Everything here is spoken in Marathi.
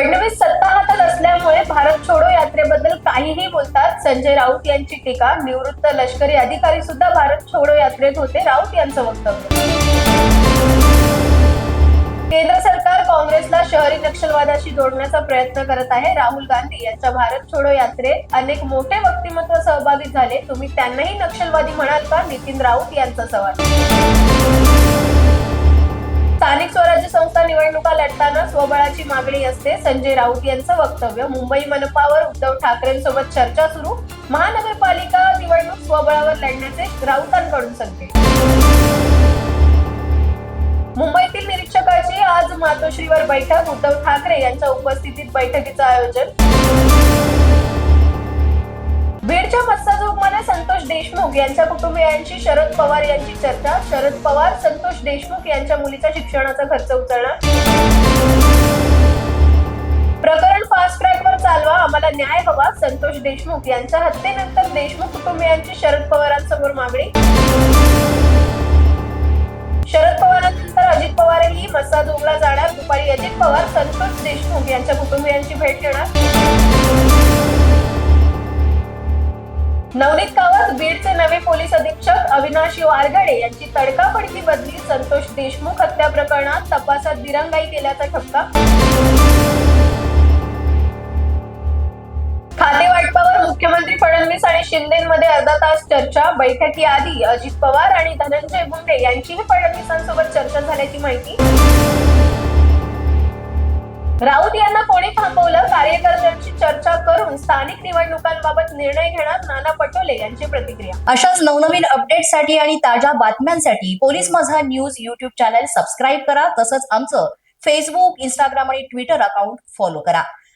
फडणवीस सत्ता हातात असल्यामुळे भारत छोडो यात्रेबद्दल काहीही बोलतात. संजय राऊत यांची टीका निवृत्त लष्करी अधिकारी सुद्धा भारत छोडो यात्रेत होते राऊत यांचं वक्तव्य. केंद्र सरकार काँग्रेसला शहरी नक्षलवादाशी जोडण्याचा प्रयत्न करत आहे. राहुल गांधी यांच्या भारत छोडो यात्रेत अनेक मोठे व्यक्तिमत्व सहभागी झाले. तुम्ही त्यांनाही नक्षलवादी म्हणाल का? नितीन राऊत यांचा सवाल. असते संजय राऊत यांचं वक्तव्य. मुंबई मनपावर उद्धव ठाकरेंसोबत चर्चा सुरू. महानगरपालिका निवडणूक स्वबळावर लढण्याचे राऊतांकडून संकेत. मुंबईतील निरीक्षकाची आज मातोश्रीवर बैठक. उद्धव ठाकरे यांच्या उपस्थितीत बैठकीचं आयोजन. बीडच्या मस्साजोगमध्ये संतोष देशमुख यांच्या कुटुंबियांची शरद पवार यांची चर्चा. शरद पवार संतोष देशमुख यांच्या मुलीच्या शिक्षणाचा खर्च उचलणार. देशमुख यांच्या हत्येनंतर देशमुख कुटुंबियांची शरद पवारांसमोर मागणी. शरद पवारांनंतर अजित पवारही मस्साजोगला जाणार. दुपारी अजित पवार संतोष देशमुख यांच्या कुटुंबियांची भेट घेणार. नवनीत कावत बीडचे नवे पोलीस अधीक्षक अविनाश वारगडे यांची तडकाफडकी बदली संतोष देशमुख हत्या प्रकरणात तपासात दिरंगाई केल्याचा ठपका. शिंदेमध्ये अर्धा तास चर्चा बैठकीआधी अजित पवार आणि धनंजय मुंडे यांचीही फडणवीसांसोबत चर्चा झाल्याची माहिती. राऊत यांना कोणी थांबवलं? कार्यकर्त्यांची चर्चा करून स्थानिक निवडणुकांबाबत निर्णय घेणार नाना पटोले यांची प्रतिक्रिया. अशाच नवनवीन अपडेटसाठी आणि ताज्या बातम्यांसाठी police Majha news YouTube channel subscribe करा. तसंच आमचं फेसबुक इंस्टाग्राम आणि ट्विटर अकाउंट फॉलो करा.